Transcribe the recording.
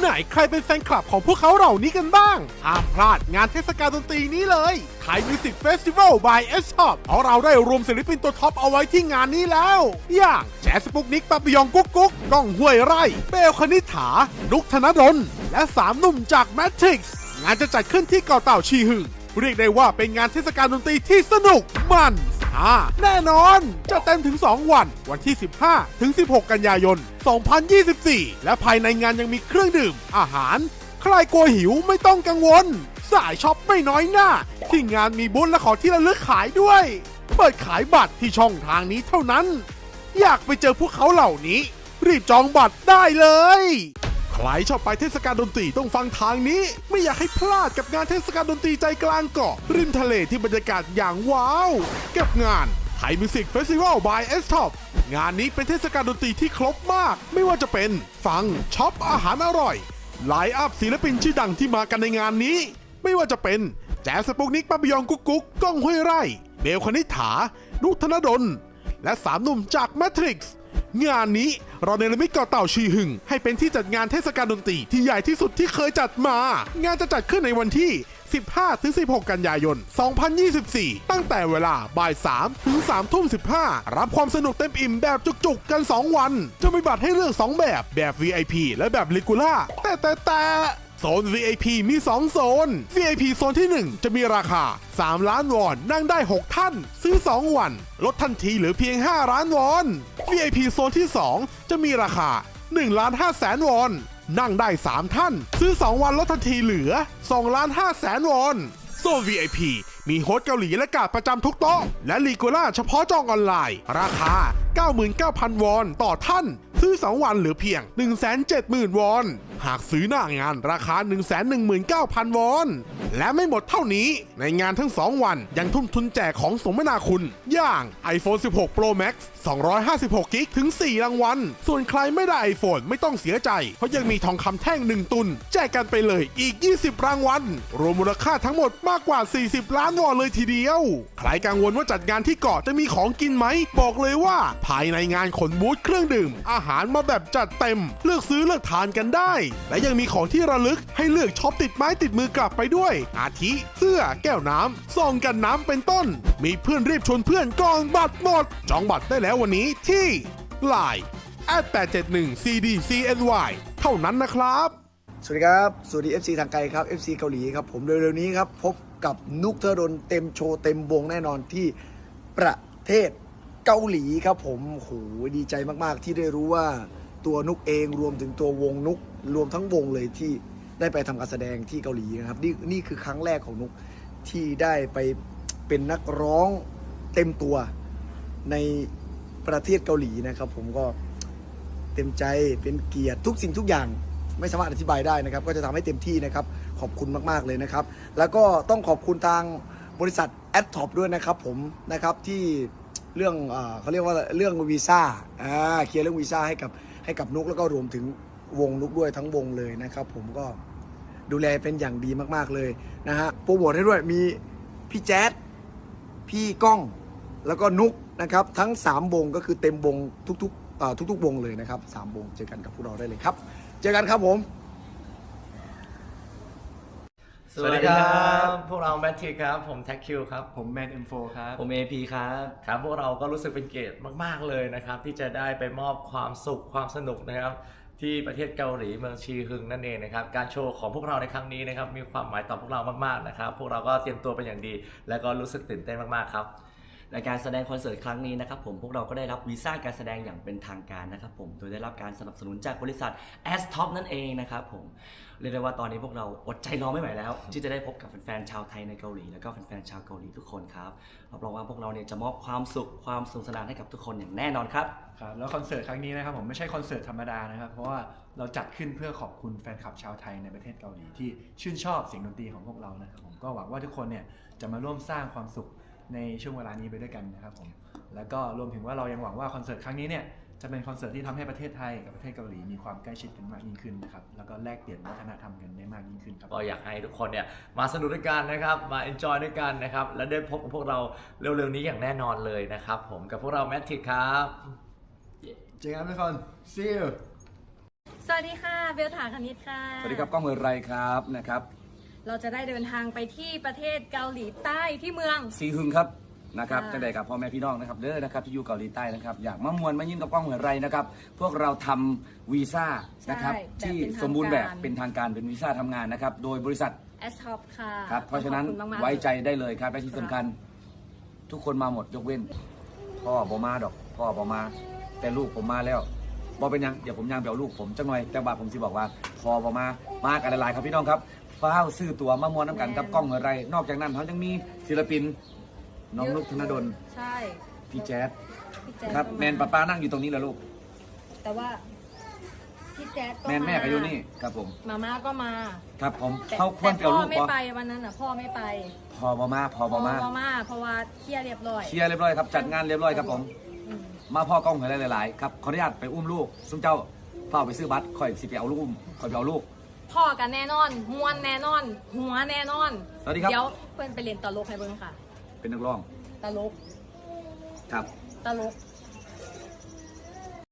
ไหนใครเป็นแฟนคลับของพวกเขาเหล่านี้กันบ้าง ห้ามพลาดงานเทศกาลดนตรีนี้เลยไทยมิวสิกเฟสติวัล by S Top เพราะเราได้รวมศิลปินตัวท็อปเอาไว้ที่งานนี้แล้ว อย่างแจ๊สปุกนิกปาปิยองกุ๊กกุ๊กก้องห้วยไร่ เบลคณิษฐานุกธนดล และสามหนุ่มจากแมทริกซ์งานจะจัดขึ้นที่เกาะเต่าชีหึงเรียกได้ว่าเป็นงานเทศกาลดนตรีที่สนุกมันาแน่นอน จะเต็มถึง 2 วัน วันที่ 15 ถึง 16 กันยายน 2024 และภายในงานยังมีเครื่องดื่ม อาหาร ใครกลัวหิวไม่ต้องกังวล สายช็อปไม่น้อยหน้า ที่งานมีบุญและของที่ระลึกขายด้วย เปิดขายบัตรที่ช่องทางนี้เท่านั้น อยากไปเจอพวกเขาเหล่านี้ รีบจองบัตรได้เลย ใครชอบไปเทศกาลดนตรีต้องฟังทางนี้ ไม่อยากให้พลาดกับงานเทศกาลดนตรีใจกลางเกาะ ริมทะเลที่บรรยากาศอย่างว้าวกับงานไทยมิวสิกเฟสติวัล by S Top งานนี้เป็นเทศกาลดนตรีที่ครบมาก ไม่ว่าจะเป็นฟังช็อปอาหารอร่อยไลน์อัพศิลปินชื่อดังที่มากันในงานนี้ ไม่ว่าจะเป็นแจ๊สสปุกนิกปาบิยองกุ๊กกุ๊กก้องห้วยไร่ เบลคณิษฐานุกธนดล และสามหนุ่มจากแมทริกซ์ งานนี้เราเนรมิตเกาะเต่าชีหึง ให้เป็นที่จัดงานเทศกาลดนตรีที่ใหญ่ที่สุดที่เคยจัดมา งานจะจัดขึ้นในวันที่ 15-16 กันยายน 2024 ตั้งแต่เวลาบ่าย3ถึง3ทุ่ม 15 รับความสนุกเต็มอิ่มแบบจุกๆ กัน 2 วัน จะมีบัตรให้เลือก 2 แบบ แบบ VIP และแบบ Regular แต่แต่แต่ โซน VIP มี 2 โซน VIP โซนที่ 1 จะมีราคา 3 ล้านวอน นั่งได้ 6 ท่าน ซื้อ 2 วัน ลดทันทีเหลือเพียง 5 ล้านวอน VIP โซนที่ 2 จะมีราคา1ล้าน5แสนวอน นั่งได้ 3 ท่าน ซื้อ 2 วันลดทันทีเหลือ2ล้าน5แสนวอน โซน VIP มีโฮสต์เกาหลีและการ์ดประจำทุกโต๊ะ และลีกูล่าเฉพาะจองออนไลน์ ราคา 99,000 วอนต่อท่าน ซื้อ 2 วันหลือเพียง 170,000 วอน หากซื้อหน้างานราคา 119,000 วอน และไม่หมดเท่านี้ในงานทั้ง 2 วันยังทุ่มทุนแจกของสมนาคุณ อย่าง iPhone 16 Pro Max 256กิกถึง 4 รางวัล ส่วนใครไม่ได้ iPhone ไม่ต้องเสียใจ เพราะยังมีทองคำแท่ง 1 ตุน แจกกันไปเลยอีก 20 รางวัล รวมมูลค่าทั้งหมดมากกว่า 40 ล้านวอนเลยทีเดียว ใครกังวลว่าจัดงานที่เกาะจะมีของกินไหม บอกเลยว่า ภายในงานขนบูธเครื่องดื่ม อาหารมาแบบจัดเต็ม เลือกซื้อเลือกทานกันได้ และยังมีของที่ระลึกให้เลือกช็อปติดไม้ติดมือกลับไปด้วย อาทิ เสื้อ แก้วน้ำซองกันน้ำเป็นต้น มีเพื่อนรีบชวนเพื่อนกอนบัตรหมด จองบัตรได้แล้ววันนี้ที่ Line 871 cdcny เท่านั้นนะครับ สวัสดีครับ สวัสดี FC ทางไกลครับ FC เกาหลีครับ ผมเร็วๆนี้ครับ พบ กับนุกเทอร์ดนเต็มโชว์เต็มวงแน่นอนที่ประเทศเกาหลีครับผมโหดีใจมากๆ ที่ได้รู้ว่าตัวนุกเองรวมถึงตัววงนุกรวมทั้งวงเลยที่ได้ไปทำการแสดงที่เกาหลีนะครับนี่นี่คือครั้งแรกของนุกที่ได้ไปเป็นนักร้องเต็มตัวในประเทศเกาหลีนะครับ ผมก็เต็มใจเป็นเกียรติทุกสิ่งทุกอย่างไม่สามารถอธิบายได้นะครับ ก็จะทำให้เต็มที่นะครับ ขอบคุณมากๆเลยนะครับ แล้วก็ต้องขอบคุณทางบริษัทแอดท็อปด้วยนะครับผมนะครับที่เรื่องเอเขาเรียกว่าเรื่องวีซ่าอ่าเคลียร์เรื่องวีซ่าให้กับให้กับนุกแล้วก็รวมถึงวงนุกด้วยทั้งวงเลยนะครับผมก็ดูแลเป็นอย่างดีมากๆเลยนะฮะโปรโมทให้ด้วยมีพี่แจ๊ดพี่ก้องแล้วก็นุกนะครับทั้ง 3 วงก็คือเต็มวงทุกๆทุกๆวงเลยนะครับสามวงเจอกันกับพวกเราได้เลยครับ เจอกันครับผม สวัสดีครับ พวกเราแมททีครับ ผมแท็กคิวครับ ผมแมน M4 ครับ ผม AP ครับ ครับพวกเราก็รู้สึกเป็นเกียรติมาก ๆ เลยนะครับ ที่จะได้ไปมอบความสุขความสนุกนะครับ ที่ประเทศเกาหลีเมืองชีฮึงนั่นเองนะครับ การโชว์ของพวกเราในครั้งนี้นะครับมีความหมายต่อพวกเรามากๆนะครับ พวกเราก็เตรียมตัวเป็นอย่างดี และก็รู้สึกตื่นเต้นมากๆครับ ในการแสดงคอนเสิร์ตครั้งนี้นะครับผมพวกเราก็ได้รับวีซ่าการแสดงอย่างเป็นทางการนะครับผมโดยได้รับการสนับสนุนจากบริษัท a s t o p นั่นเองนะครับผมเรียกได้ว่าตอนนี้พวกเราอดใจรอไม่ไหวแล้ว ที่จะได้พบกับแฟนๆชาวไทยในเกาหลีแล้วก็แฟนๆชาวเกาหลีทุกคนครับรับรองว่าพวกเราเนี่ยจะมอบความสุขความสนุกสนานให้กับทุกคนอย่างแน่นอนครับครับแล้วคอนเสิร์ตครั้งนี้นะครับผมไม่ใช่คอนเสิร์ตธรรมดานะครับเพราะว่าเราจัดขึ้นเพื่อขอบคุณแฟนคลับชาวไทยในประเทศเกาหลีที่ชื่นชอบเสียงดนตรีของพวกเรานะครับผมก็หวังว่าทุกคนเนี่ยจะมาร่วมสร้างความสุข ในช่วงเวลานี้ไปด้วยกันนะครับผมแล้วก็รวมถึงว่าเรายังหวังว่าคอนเสิร์ตครั้งนี้เนี่ยจะเป็นคอนเสิร์ตที่ทำให้ประเทศไทยกับประเทศเกาหลีมีความใกล้ชิดกันมากยิ่งขึ้นนะครับแล้วก็แลกเปลี่ยนวัฒนธรรมกันได้มากยิ่งขึ้นครับก็อยากให้ทุกคนเนี่ยมาสนุกด้วยกันนะครับมาเอนจอยด้วยกันนะครับและได้พบกับพวกเราเร็วๆนี้อย่างแน่นอนเลยนะครับผมกับพวกเราแมททีครับเจอกันทุกคน see you สวัสดีค่ะเบลถาคณิตค่ะ สวัสดีครับก้องเมือไรครับนะครับ เราจะได้เดินทางไปที่ประเทศเกาหลีใต้ที่เมืองซีฮึงครับนะครับค่ะ จังใดกับพ่อแม่พี่น้องนะครับเด้อนะครับที่อยู่เกาหลีใต้นะครับอยากมามวนมายิ้มกับก้องเมือไรนะครับพวกเราทำวีซ่านะครับใช่แบบที่เป็นทางสมบูรณ์แบบการเป็นทางการเป็นวีซ่าทำงานนะครับโดยบริษัทแอสท็อปค่ะครับเพราะฉะนั้นขอบคุณมากๆไว้ใจเลยได้เลยครับและที่สำคัญ ทุกคนมาหมดยกเว้น พ่อผมมาดอก พ่อผมมา แต่ลูกผมมาแล้วบอเป็นหยังเดี๋ยวผมยังไปเอาลูกผมจังหน่อยจังบาทผมสิบอกว่าพ่อผมมามากันหลายๆครับพี่น้องครับ ฟ้าวซื้อตั๋วมามวนน้ำกันกับกล้องอะไร นอกจากนั้นเขายังมีศิลปิน น้องนุกธนดลใช่พี่แจ๊ดพี่แจ๊ดครับก็าแมนป้าป้านั่งอยู่ตรงนี้แล้วลูก แต่ว่าพี่แจ๊ดก็แมนแม่ก็อยู่นี่ครับผม มาม่าก็มาครับผมแต่เขาควรไปแต่เอาพ่ลูอกไม่ปะไปวันนั้นอะพ่อไม่ไปพอมามาพอพ่อมามาก็มาเพราะว่าเคลียร์เรียบร้อยเคลียร์เรียบร้อยครับจัดงานเรียบร้อยครับผม อืมมาพ่อกล้องหอยหลายๆครับขออนุญาตไปอุ้มลูกซึ่งเจ้าเฝ้าไปซื้อบัตรคอยสิไปเอาลูกอุ้มคอยไปเอาลูก พ่อกันแน่นอนมวนแน่นอน หัวแน่นอนสวัสดีครับ เดี๋ยวเพื่อนไปเรียนตลกให้เบิ่งค่ะ เป็นนักร้องตลกครับ ตลก